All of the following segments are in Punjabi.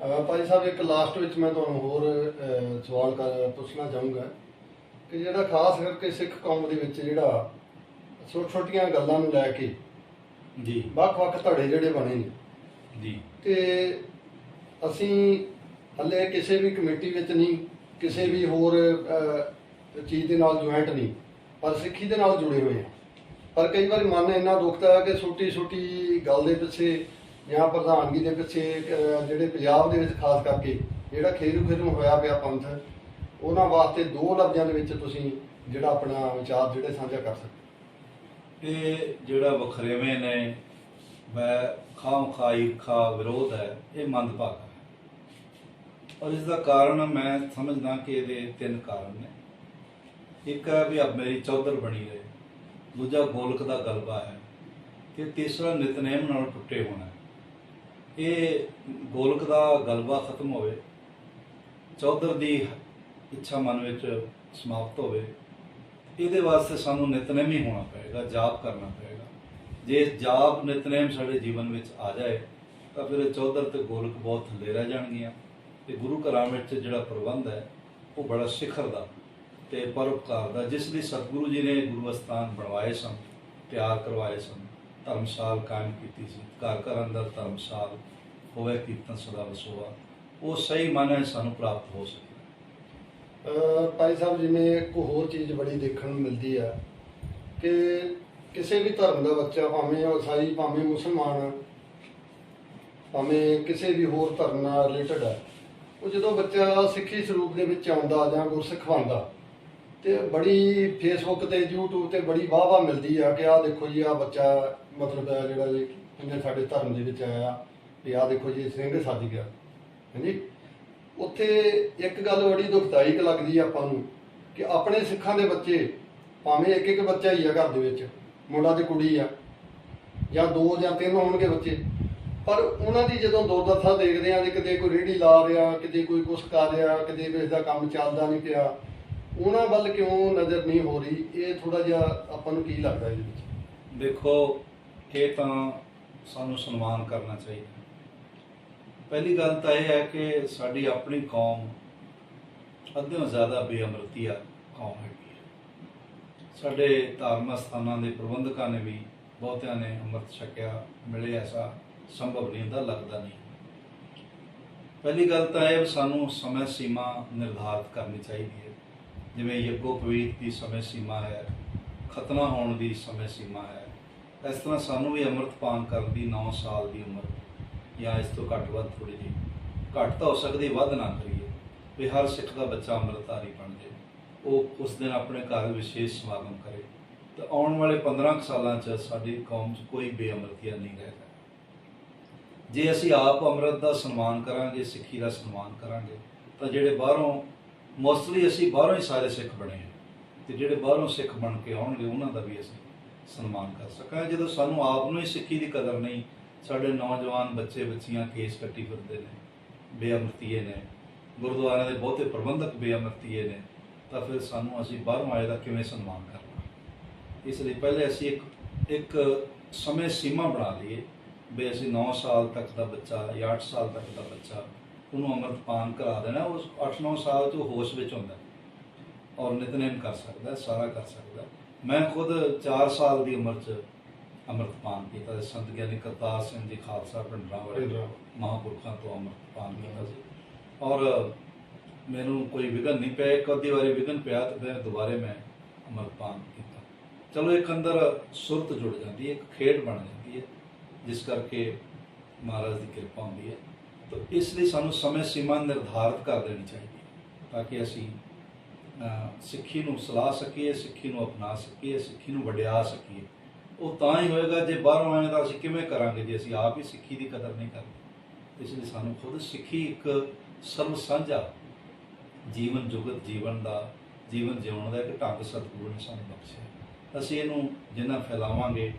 ਭਾਈ ਸਾਹਿਬ ਇੱਕ ਲਾਸਟ ਵਿੱਚ ਮੈਂ ਤੁਹਾਨੂੰ ਹੋਰ ਸਵਾਲ ਕਰ ਪੁੱਛਣਾ ਚਾਹੂੰਗਾ ਕਿ ਜਿਹੜਾ ਖਾਸ ਕਰਕੇ ਸਿੱਖ ਕੌਮ ਦੇ ਵਿੱਚ ਜਿਹੜਾ ਛੋਟ ਛੋਟੀਆਂ ਗੱਲਾਂ ਨੂੰ ਲੈ ਕੇ ਜੀ। ਵੱਖ-ਵੱਖ ਧੜੇ ਜਿਹੜੇ ਬਣੇ ਨੇ। ਜੀ। ਤੇ ਅਸੀਂ ਹੱਲੇ ਕਿਸੇ ਵੀ ਕਮੇਟੀ ਵਿੱਚ ਨਹੀਂ ਕਿਸੇ ਵੀ ਹੋਰ ਚੀਜ਼ ਦੇ ਨਾਲ ਜੁਆਇੰਟ ਨਹੀਂ ਪਰ ਸਿੱਖੀ ਦੇ ਨਾਲ ਜੁੜੇ ਹੋਏ ਹਾਂ। ਪਰ ਕਈ ਵਾਰੀ ਮਨ ਇੰਨਾ ਦੁਖਦਾ ਹੈ ਕਿ ਛੋਟੀ ਛੋਟੀ ਗੱਲ ਦੇ ਪਿੱਛੇ ਜਾਂ ਪ੍ਰਧਾਨਗੀ ਦੇ ਪਿੱਛੇ ਅਹ, ਜਿਹੜੇ ਪੰਜਾਬ ਦੇ ਵਿੱਚ ਖਾਸ ਕਰਕੇ ਜਿਹੜਾ ਖੇਰੂ ਖੇਰੂ ਹੋਇਆ ਪਿਆ ਪੰਥ ਉਹਨਾਂ ਵਾਸਤੇ ਦੋ ਲਫ਼ਜ਼ਾਂ ਦੇ ਵਿੱਚ ਤੁਸੀਂ ਜਿਹੜਾ ਆਪਣਾ ਵਿਚਾਰ ਜਿਹੜੇ ਸਾਂਝਾ ਕਰ ਸਕਦੇ ਇਹ ਜਿਹੜਾ ਵਖਰੇਵੇਂ ਨੇ ਮੈਂ ਖਾਮ ਖਾਈ ਖਾ ਵਿਰੋਧ ਹੈ ਇਹ ਮੰਦਭਾਗਾ ਹੈ। ਔਰ ਇਸ ਦਾ ਕਾਰਨ ਮੈਂ ਸਮਝਦਾ ਕਿ ਇਹਦੇ ਤਿੰਨ ਕਾਰਨ ਨੇ। ਇੱਕ ਹੈ ਵੀ ਅਬ ਮੇਰੀ ਚੌਧਰ ਬਣੀ ਰਹੇ ਦੂਜਾ ਗੋਲਕ ਦਾ ਗਲਬਾ ਹੈ ਤੇ ਤੀਸਰਾ ਨਿਤਨੇਮ ਨਾਲ ਟੁੱਟੇ ਹੋਣਾ ਹੈ। ਇਹ ਗੋਲਕ ਦਾ ਗਲਬਾ ਖਤਮ ਹੋਵੇ, ਚੌਧਰ ਦੀ ਇੱਛਾ ਮਨ ਵਿੱਚ ਸਮਾਪਤ ਹੋਵੇ, ਇਹਦੇ ਵਾਸਤੇ ਸਾਨੂੰ ਨਿਤਨੇਮ ਹੀ ਹੋਣਾ ਪਏਗਾ, ਜਾਪ ਕਰਨਾ ਪਏਗਾ। ਜੇ ਜਾਪ, ਨਿਤਨੇਮ ਸਾਡੇ ਜੀਵਨ ਵਿੱਚ ਆ ਜਾਏ, ਤਾਂ ਫਿਰ ਚੌਧਰ ਤੇ ਗੋਲਕ ਬਹੁਤ ਥੱਲੇ ਰਹਿ ਜਾਣਗੀਆਂ। ਤੇ ਗੁਰੂ ਘਰਾਂ ਵਿੱਚ ਜਿਹੜਾ ਪ੍ਰਬੰਧ ਹੈ, ਉਹ ਬੜਾ ਸਿਖਰ ਦਾ ਤੇ ਪਰਉਪਕਾਰ ਦਾ, ਜਿਸ ਲਈ ਸਤਿਗੁਰੂ ਜੀ ਨੇ ਗੁਰੂ ਅਸਥਾਨ ਬਣਵਾਏ ਸਨ ਪਿਆਰ ਕਰਵਾਏ ਸਨ, ਧਰਮਸ਼ਾਲ ਕਾਇਮ ਕੀਤੀ ਸੀ। ਘਰ ਘਰ ਅੰਦਰ ਧਰਮਸ਼ਾਲ ਹੋਵੇ, ਕੀਰਤਨ ਸਦਾ ਵਸੋਆ ਉਹ ਸਹੀ ਮਾਨੇ ਸਾਨੂੰ ਪ੍ਰਾਪਤ ਹੋ ਸਕੇ। ਭਾਈ ਸਾਹਿਬ, ਜਿਵੇਂ ਇੱਕ ਹੋਰ ਚੀਜ਼ ਬੜੀ ਦੇਖਣ ਨੂੰ ਮਿਲਦੀ ਆ ਕਿ ਕਿਸੇ ਵੀ ਧਰਮ ਦਾ ਬੱਚਾ ਭਾਵੇਂ ਉਹ ਈਸਾਈ, ਭਾਵੇਂ ਮੁਸਲਮਾਨ, ਭਾਵੇਂ ਕਿਸੇ ਵੀ ਹੋਰ ਧਰਮ ਨਾਲ ਰਿਲੇਟਡ ਹੈ ਉਹ ਜਦੋਂ ਬੱਚਾ ਸਿੱਖੀ ਸਰੂਪ ਦੇ ਵਿੱਚ ਆਉਂਦਾ ਜਾਂ ਗੁਰਸਿੱਖ ਬਣਦਾ ਤੇ ਬੜੀ ਫੇਸਬੁੱਕ ਤੇ, YouTube ਤੇ ਬੜੀ ਵਾਹ ਵਾਹ ਮਿਲਦੀ ਆ ਕਿ ਆਹ ਦੇਖੋ ਜੀ, ਆਹ ਬੱਚਾ ਮਤਲਬ ਜਿਹੜਾ ਜੀ ਸਾਡੇ ਧਰਮ ਦੇ ਵਿੱਚ ਆਇਆ। ਤੇ ਆਹ ਦੇਖੋ ਜੀ ਸਿੰਘ ਸੱਜ ਗਿਆ। ਹਾਂਜੀ? ਉੱਥੇ ਇੱਕ ਗੱਲ ਬੜੀ ਦੁਖਦਾਇਕ ਲੱਗਦੀ ਆ ਆਪਾਂ ਨੂੰ ਕਿ ਆਪਣੇ ਸਿੱਖਾਂ ਦੇ ਬੱਚੇ ਭਾਵੇਂ ਇੱਕ ਇੱਕ ਬੱਚਾ ਹੀ ਆ ਘਰ ਦੇ ਵਿੱਚ, ਮੁੰਡਾ ਤੇ ਕੁੜੀ ਆ, ਜਾਂ ਦੋ ਜਾਂ ਤਿੰਨ ਹੋਣਗੇ ਬੱਚੇ। ਪਰ ਉਹਨਾਂ ਦੀ ਜਦੋਂ ਦੋ ਦੇਖਦੇ ਆ ਕਿ ਕਿਤੇ ਕੋਈ ਰੇੜੀ ਲਾ ਰਿਹਾ, ਕਿਤੇ ਕੋਈ ਕੁਛ ਕਰ ਰਿਹਾ, ਕਿਤੇ ਕਿਸੇ ਦਾ ਕੰਮ ਚੱਲਦਾ ਨਹੀਂ ਪਿਆ, ਉਹਨਾਂ ਵੱਲ ਕਿਉਂ ਨਜ਼ਰ ਨਹੀਂ ਹੋ ਰਹੀ? ਇਹ ਥੋੜਾ ਜਿਹਾ ਆਪਾਂ ਨੂੰ ਕੀ ਲੱਗਦਾ ਇਹਦੇ ਵਿੱਚ? ਦੇਖੋ, ਇਹ ਤਾਂ ਸਾਨੂੰ ਸਨਮਾਨ ਕਰਨਾ ਚਾਹੀਦਾ। ਪਹਿਲੀ ਗੱਲ ਤਾਂ ਇਹ ਹੈ ਕਿ ਸਾਡੀ ਆਪਣੀ ਕੌਮ ਅੱਧਿਓਂ ਜ਼ਿਆਦਾ ਬੇਅਮਰਤੀਆ ਕੌਮ ਹੈਗੀ ਹੈ। ਸਾਡੇ ਧਾਰਮਿਕ ਸਥਾਨਾਂ ਦੇ ਪ੍ਰਬੰਧਕਾਂ ਨੇ ਵੀ ਬਹੁਤਿਆਂ ਨੇ ਅੰਮ੍ਰਿਤ ਛਕਿਆ, ਮਿਲੇ ਐਸਾ ਸੰਭਵ ਨਹੀਂ ਹੁੰਦਾ, ਲੱਗਦਾ ਨਹੀਂ। ਪਹਿਲੀ ਗੱਲ ਤਾਂ ਇਹ ਸਾਨੂੰ ਸਮੇਂ ਸੀਮਾ ਨਿਰਧਾਰਤ ਕਰਨੀ ਚਾਹੀਦੀ ਹੈ। ਜਿਵੇਂ ਯੱਗੋਪਵੀਤ ਦੀ ਸਮੇਂ ਸੀਮਾ ਹੈ, ਖਤਨਾ ਹੋਣ ਦੀ ਸਮੇਂ ਸੀਮਾ ਹੈ। ਇਸ ਤਰ੍ਹਾਂ ਸਾਨੂੰ ਵੀ ਅੰਮ੍ਰਿਤਪਾਨ ਕਰਨ ਦੀ 9 ਸਾਲ ਦੀ ਉਮਰ ਜਾਂ ਇਸ ਤੋਂ ਘੱਟ ਵੱਧ ਥੋੜੀ ਜਿਹੀ। ਘੱਟ ਤਾਂ ਹੋ ਸਕਦੀ, ਵੱਧ ਨਾ ਕਰੀਏ, ਵੀ ਹਰ ਸਿੱਖ ਦਾ ਬੱਚਾ ਅੰਮ੍ਰਿਤਧਾਰੀ ਬਣ ਜਾਏ। ਉਹ ਉਸ ਦਿਨ ਆਪਣੇ ਘਰ ਵਿਸ਼ੇਸ਼ ਸਮਾਗਮ ਕਰੇ। ਤਾਂ ਆਉਣ ਵਾਲੇ 15 ਕੁ ਸਾਲਾਂ 'ਚ ਸਾਡੀ ਕੌਮ 'ਚ ਕੋਈ ਬੇਅਮਰਤੀਆ ਨਹੀਂ ਰਹੇਗਾ ਜੇ ਅਸੀਂ ਆਪ ਅੰਮ੍ਰਿਤ ਦਾ ਸਨਮਾਨ ਕਰਾਂਗੇ, ਸਿੱਖੀ ਦਾ ਸਨਮਾਨ ਕਰਾਂਗੇ, ਤਾਂ ਜਿਹੜੇ ਬਾਹਰੋਂ ਮੋਸਟਲੀ ਅਸੀਂ ਬਾਹਰੋਂ ਹੀ ਸਾਰੇ ਸਿੱਖ ਬਣੇ ਹਾਂ। ਤੇ ਜਿਹੜੇ ਬਾਹਰੋਂ ਸਿੱਖ ਬਣ ਕੇ ਆਉਣਗੇ, ਉਹਨਾਂ ਦਾ ਵੀ ਅਸੀਂ ਸਨਮਾਨ ਕਰ ਸਕਾਂ ਜਦੋਂ ਸਾਨੂੰ ਆਪ ਨੂੰ ਹੀ ਸਿੱਖੀ ਦੀ ਕਦਰ ਨਹੀਂ ਸਾਡੇ ਨੌਜਵਾਨ ਬੱਚੇ ਬੱਚੀਆਂ ਕੇਸ ਕੱਟੀ ਫਿਰਦੇ ਨੇ, ਬੇਅਮਰਤੀਏ ਨੇ। ਗੁਰਦੁਆਰਿਆਂ ਦੇ ਬਹੁਤੇ ਪ੍ਰਬੰਧਕ ਬੇਅਮਰਤੀਏ ਨੇ, ਤਾਂ ਫਿਰ ਸਾਨੂੰ ਅਸੀਂ ਬਾਹਰੋਂ ਆਏ ਦਾ ਕਿਵੇਂ ਸਨਮਾਨ ਕਰਨਾ? ਇਸ ਲਈ ਪਹਿਲੇ ਅਸੀਂ ਇੱਕ ਇੱਕ ਸਮੇਂ ਸੀਮਾ ਬਣਾ ਲਈਏ ਵੀ ਅਸੀਂ 9 ਸਾਲ ਤੱਕ ਦਾ ਬੱਚਾ ਜਾਂ 8 ਸਾਲ ਤੱਕ ਦਾ ਬੱਚਾ ਉਹਨੂੰ ਅੰਮ੍ਰਿਤਪਾਨ ਕਰਾ ਦੇਣਾ ਉਸ 8-9 ਸਾਲ ਤੋਂ ਹੋਸ਼ ਵਿੱਚ ਹੁੰਦਾ ਔਰ ਨਿਤਨੇਮ ਕਰ ਸਕਦਾ ਸਾਰਾ ਕਰ ਸਕਦਾ ਮੈਂ ਖੁਦ 4 ਸਾਲ ਦੀ ਉਮਰ 'ਚ ਅੰਮ੍ਰਿਤਪਾਨ ਕੀਤਾ ਤੇ ਸੰਤ ਗਿਆਨੀ ਕਰਤਾਰ ਸਿੰਘ ਜੀ ਖਾਲਸਾ ਪਿੰਡਰਾਂ ਵਾਲੇ। ਮਹਾਂਪੁਰਖਾਂ ਤੋਂ ਅੰਮ੍ਰਿਤਪਾਨ ਕੀਤਾ ਸੀ। ਔਰ ਮੈਨੂੰ ਕੋਈ ਵਿਘਨ ਨਹੀਂ ਪਿਆ ਇੱਕ ਅੱਧੀ ਵਾਰੀ ਵਿਘਨ ਪਿਆ ਤੇ ਫਿਰ ਦੁਬਾਰੇ ਮੈਂ ਅੰਮ੍ਰਿਤਪਾਨ ਕੀਤਾ। ਚਲੋ ਇੱਕ ਅੰਦਰ ਸੁਰਤ ਜੁੜ ਜਾਂਦੀ ਹੈ ਇੱਕ ਖੇਡ ਬਣ ਜਾਂਦੀ ਹੈ ਜਿਸ ਕਰਕੇ ਮਹਾਰਾਜ ਦੀ ਕਿਰਪਾ ਹੁੰਦੀ ਹੈ। ਤਾਂ ਇਸ ਲਈ ਸਾਨੂੰ ਸਮੇਂ ਸੀਮਾ ਨਿਰਧਾਰਿਤ ਕਰ ਦੇਣੀ ਚਾਹੀਦੀ ਹੈ ਤਾਂ ਕਿ ਅਸੀਂ ਸਿੱਖੀ ਨੂੰ ਸਲਾਹ ਸਕੀਏ ਸਿੱਖੀ ਨੂੰ ਅਪਣਾ ਸਕੀਏ ਸਿੱਖੀ ਨੂੰ ਵਡਿਆ ਸਕੀਏ। ਉਹ ਤਾਂ ਹੀ ਹੋਏਗਾ ਜੇ ਬਾਹਰੋਂ ਆਏ ਤਾਂ ਅਸੀਂ ਕਿਵੇਂ ਕਰਾਂਗੇ? ਜੇ ਅਸੀਂ ਆਪ ਹੀ ਸਿੱਖੀ ਦੀ ਕਦਰ ਨਹੀਂ ਕਰਦੇ। ਇਸ ਲਈ ਸਾਨੂੰ ਖੁਦ ਸਿੱਖੀ ਇੱਕ ਸਰਵ ਸਾਂਝਾ ਜੀਵਨ ਜੁਗਤ ਜੀਵਨ ਦਾ ਜੀਵਨ ਜਿਉਣ ਦਾ ਇੱਕ ਢੰਗ ਸਤਿਗੁਰੂ ਨੇ ਸਾਨੂੰ ਬਖਸ਼ਿਆ। ਅਸੀਂ ਇਹਨੂੰ ਜਿੰਨਾ ਫੈਲਾਵਾਂਗੇ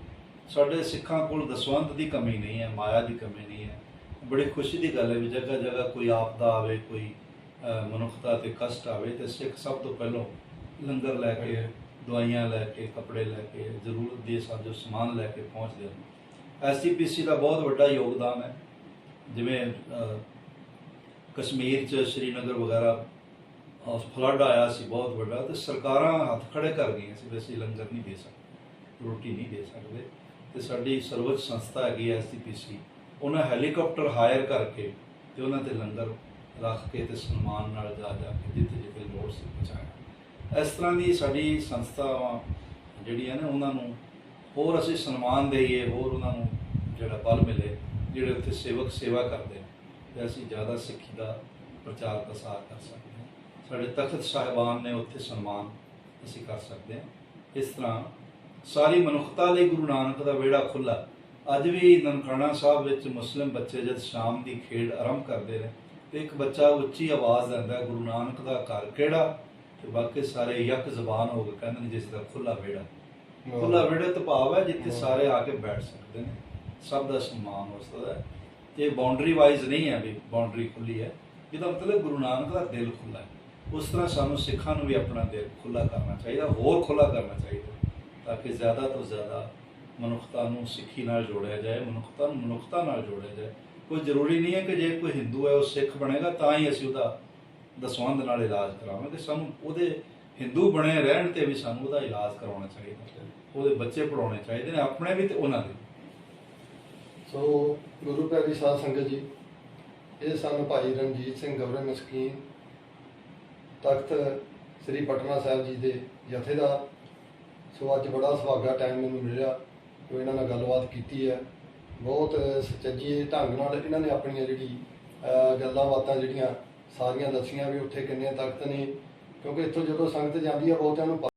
ਸਾਡੇ ਸਿੱਖਾਂ ਕੋਲ ਦਸਵੰਤ ਦੀ ਕਮੀ ਨਹੀਂ ਹੈ ਮਾਇਆ ਦੀ ਕਮੀ ਨਹੀਂ ਹੈ। ਬੜੀ ਖੁਸ਼ੀ ਦੀ ਗੱਲ ਹੈ ਵੀ ਜਗ੍ਹਾ ਜਗ੍ਹਾ ਕੋਈ ਆਪਦਾ ਆਵੇ ਕੋਈ ਅਹ, ਮਨੁੱਖਤਾ ਤੇ ਕਸ਼ਟ ਆਵੇ ਤੇ ਸਿੱਖ ਸਭ ਤੋਂ ਪਹਿਲਾਂ ਲੰਗਰ ਲੈ ਕੇ ਦਵਾਈਆਂ ਲੈ ਕੇ, ਕੱਪੜੇ ਲੈ ਕੇ ਜ਼ਰੂਰਤ ਦੇ ਸਾਜੋ ਸਮਾਨ ਲੈ ਕੇ ਪਹੁੰਚਦੇ ਹਨ। ਐਸਜੀਪੀਸੀ ਦਾ ਬਹੁਤ ਵੱਡਾ ਯੋਗਦਾਨ ਹੈ। ਜਿਵੇਂ ਕਸ਼ਮੀਰ ਚ ਸ਼੍ਰੀਨਗਰ ਵਗੈਰਾ ਫਲੱਡ ਆਇਆ ਸੀ ਬਹੁਤ ਵੱਡਾ ਤੇ ਸਰਕਾਰਾਂ ਹੱਥ ਖੜੇ ਕਰ ਗਈਆਂ ਸੀ ਵੀ ਅਸੀਂ ਲੰਗਰ ਨਹੀਂ ਦੇ ਸਕਦੇ, ਰੋਟੀ ਨਹੀਂ ਦੇ ਸਕਦੇ। ਤੇ ਸਾਡੀ ਸਰਵਉੱਚ ਸੰਸਥਾ ਹੈਗੀ ਐਸਸੀਪੀਸੀ ਉਹਨਾਂ ਹੈਲੀਕਾਪਟਰ ਹਾਇਰ ਕਰਕੇ ਤੇ ਉਹਨਾਂ ਤੇ ਲੰਗਰ ਰੱਖ ਕੇ ਤੇ ਸਨਮਾਨ ਨਾਲ ਜਾ ਜਾ ਕੇ ਜਿੱਥੇ ਜਿੱਥੇ ਲੋੜ ਸੀ ਪਹੁੰਚਾਇਆ। ਇਸ ਤਰ੍ਹਾਂ ਦੀ ਸਾਡੀ ਸੰਸਥਾਵਾਂ ਜਿਹੜੀਆਂ ਨੇ, ਉਹਨਾਂ ਨੂੰ ਹੋਰ ਅਸੀਂ ਸਨਮਾਨ ਦੇਈਏ, ਹੋਰ ਉਹਨਾਂ ਨੂੰ ਜਿਹੜਾ ਬਲ ਮਿਲੇ, ਜਿਹੜੇ ਉੱਥੇ ਸੇਵਕ ਸੇਵਾ ਕਰਦੇ ਨੇ, ਤੇ ਅਸੀਂ ਜ਼ਿਆਦਾ ਸਿੱਖੀ ਦਾ ਪ੍ਰਚਾਰ ਪ੍ਰਸਾਰ ਕਰ ਸਕਦੇ ਹਾਂ। ਸਾਡੇ ਤਖਤ ਸਾਹਿਬਾਨ ਨੇ ਉੱਥੇ ਸਨਮਾਨ ਅਸੀਂ ਕਰ ਸਕਦੇ ਹਾਂ। ਇਸ ਤਰ੍ਹਾਂ ਸਾਰੀ ਮਨੁੱਖਤਾ ਲਈ ਗੁਰੂ ਨਾਨਕ ਦਾ ਵਿਹੜਾ ਖੁੱਲਾ ਅੱਜ ਵੀ ਨਨਕਾਣਾ ਸਾਹਿਬ ਵਿੱਚ ਮੁਸਲਿਮ ਬੱਚੇ ਜਦ ਸ਼ਾਮ ਦੀ ਖੇਡ ਆਰੰਭ ਕਰਦੇ ਨੇ, ਤੇ ਇੱਕ ਬੱਚਾ ਉੱਚੀ ਆਵਾਜ਼ ਦਿੰਦਾ ਗੁਰੂ ਨਾਨਕ ਦਾ ਘਰ ਕਿਹੜਾ? ਤੇ ਬਾਕੀ ਸਾਰੇ ਯਕ ਜ਼ਬਾਨ ਹੋ ਕੇ ਕਹਿੰਦੇ ਨੇ ਜਿਸ ਦਾ ਖੁੱਲਾ ਵਿਹੜਾ। ਖੁੱਲਾ ਵਿਹੜੇ ਤੋਂ ਭਾਵ ਹੈ ਜਿੱਥੇ ਸਾਰੇ ਆ ਕੇ ਬੈਠ ਸਕਦੇ ਨੇ। ਸਭ ਦਾ ਸਨਮਾਨ ਹੋ ਸਕਦਾ ਹੈ। ਤੇ ਬਾਉਂਡਰੀ ਵਾਈਜ਼ ਨਹੀਂ ਹੈ ਵੀ ਬਾਉਂਡਰੀ ਖੁੱਲੀ ਹੈ। ਇਹਦਾ ਮਤਲਬ ਗੁਰੂ ਨਾਨਕ ਦਾ ਦਿਲ ਖੁੱਲਾ ਹੈ। ਉਸ ਤਰ੍ਹਾਂ ਸਾਨੂੰ ਸਿੱਖਾਂ ਨੂੰ ਵੀ ਆਪਣਾ ਦਿਲ ਖੁੱਲਾ ਕਰਨਾ ਚਾਹੀਦਾ ਹੋਰ ਖੁੱਲਾ ਕਰਨਾ ਚਾਹੀਦਾ ਤਾਂ ਕਿ ਜ਼ਿਆਦਾ ਤੋਂ ਜ਼ਿਆਦਾ ਮਨੁੱਖਤਾ ਨੂੰ ਸਿੱਖੀ ਨਾਲ ਜੋੜਿਆ ਜਾਏ ਮਨੁੱਖਤਾ ਨੂੰ ਮਨੁੱਖਤਾ ਨਾਲ ਜੋੜਿਆ ਜਾਏ। ਕੋਈ ਜ਼ਰੂਰੀ ਨਹੀਂ ਹੈ ਕਿ ਜੇ ਕੋਈ ਹਿੰਦੂ ਹੈ ਉਹ ਸਿੱਖ ਬਣੇਗਾ ਤਾਂ ਹੀ ਅਸੀਂ ਉਹਦਾ ਦਸਵੰਧ ਨਾਲ ਇਲਾਜ ਕਰਾਵਾਂਗੇ ਸਾਨੂੰ ਉਹਦੇ ਹਿੰਦੂ ਬਣੇ ਰਹਿਣ ਤੇ ਵੀ ਸਾਨੂੰ ਉਹਦਾ ਇਲਾਜ ਕਰਾਉਣਾ ਚਾਹੀਦਾ ਉਹਦੇ ਬੱਚੇ ਪੜਾਉਣੇ ਚਾਹੀਦੇ ਨੇ ਆਪਣੇ ਵੀ ਤੇ ਉਹਨਾਂ ਦੇ ਸੋ ਗੁਰੂ ਪਿਆਰੀ ਸਾਧ ਸੰਗਤ ਜੀ, ਇਹ ਸਨ ਭਾਈ ਰਣਜੀਤ ਸਿੰਘ ਗਵਰਨ ਮਸਕੀਨ, ਤਖਤ ਸ੍ਰੀ ਪਟਨਾ ਸਾਹਿਬ ਜੀ ਦੇ ਜਥੇਦਾਰ, ਸੋ ਅੱਜ ਬੜਾ ਸੁਹਾਗਾ ਟਾਈਮ ਮੈਨੂੰ ਮਿਲਿਆ ਜੋ ਇਹਨਾਂ ਨਾਲ ਗੱਲਬਾਤ ਕੀਤੀ ਹੈ। ਬਹੁਤ ਸੁਚੱਜੀ ਢੰਗ ਨਾਲ ਇਹਨਾਂ ਨੇ ਆਪਣੀਆਂ ਜਿਹੜੀ ਗੱਲਾਂ ਬਾਤਾਂ ਜਿਹੜੀਆਂ ਸਾਰੀਆਂ ਦੱਸੀਆਂ ਵੀ ਉੱਥੇ ਕਿੰਨੇ ਤਖਤ ਨੇ, ਕਿਉਂਕਿ ਇੱਥੋਂ ਜਦੋਂ ਸੰਗਤ ਜਾਂਦੀ ਆ, ਬਹੁਤਿਆਂ ਨੂੰ